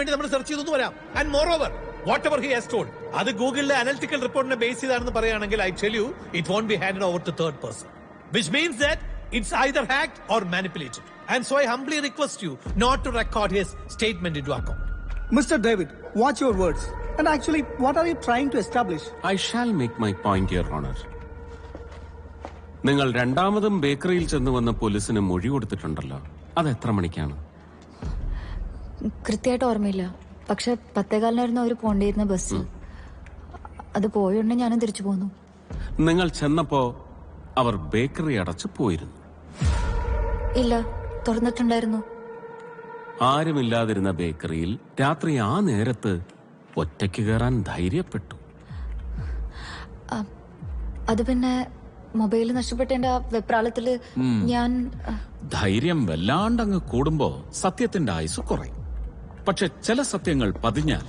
വേണ്ടി നമ്മൾ സെർച്ച് ചെയ്തു വരാം. And moreover whatever he has told അത് ഗൂഗിളിലെ അനലിറ്റിക്കൽ റിപ്പോർട്ടിനെ ബേസ് ചെയ്താണെന്ന് പറയുകയാണെങ്കിൽ I tell you it won't be hand over to third person which means that it's either hacked or manipulated and so I humbly request you not to record his statement into account mister David watch your words And actually, what are you trying to establish? I shall make my point your honour നിങ്ങൾ രണ്ടാമതും ബേക്കറിയിൽ ചെന്ന് വന്ന പോലീസിന് മൊഴി കൊടുത്തിട്ടുണ്ടല്ലോ. അത് എത്ര മണിക്കാണ്? കൃത്യമായിട്ട് ഓർമ്മയില്ല. പക്ഷെ പത്തേകാലിനായിരുന്നു അവർ പോണ്ടിരുന്ന ബസ്. അത് പോയോണ്ട് ഞാനും തിരിച്ചു പോന്നു. നിങ്ങൾ ചെന്നപ്പോ അവർ ബേക്കറി അടച്ചു പോയിരുന്നു. ഇല്ല തുറന്നിട്ടുണ്ടായിരുന്നു. ആരുമില്ലാതിരുന്ന ബേക്കറിയിൽ രാത്രി ആ നേരത്ത് ഒറ്റയ്ക്ക് കയറാൻ ധൈര്യപ്പെട്ടു. അത് പിന്നെ മൊബൈൽ നഷ്ടപ്പെട്ടതിന്റെ ആ വെപ്രാളത്തിൽ ഞാൻ ധൈര്യം വല്ലാണ്ടങ്ങ് കൂടുമ്പോ സത്യത്തിന്റെ ആയുസ് കുറയും. പക്ഷെ ചില സത്യങ്ങൾ പതിഞ്ഞാൽ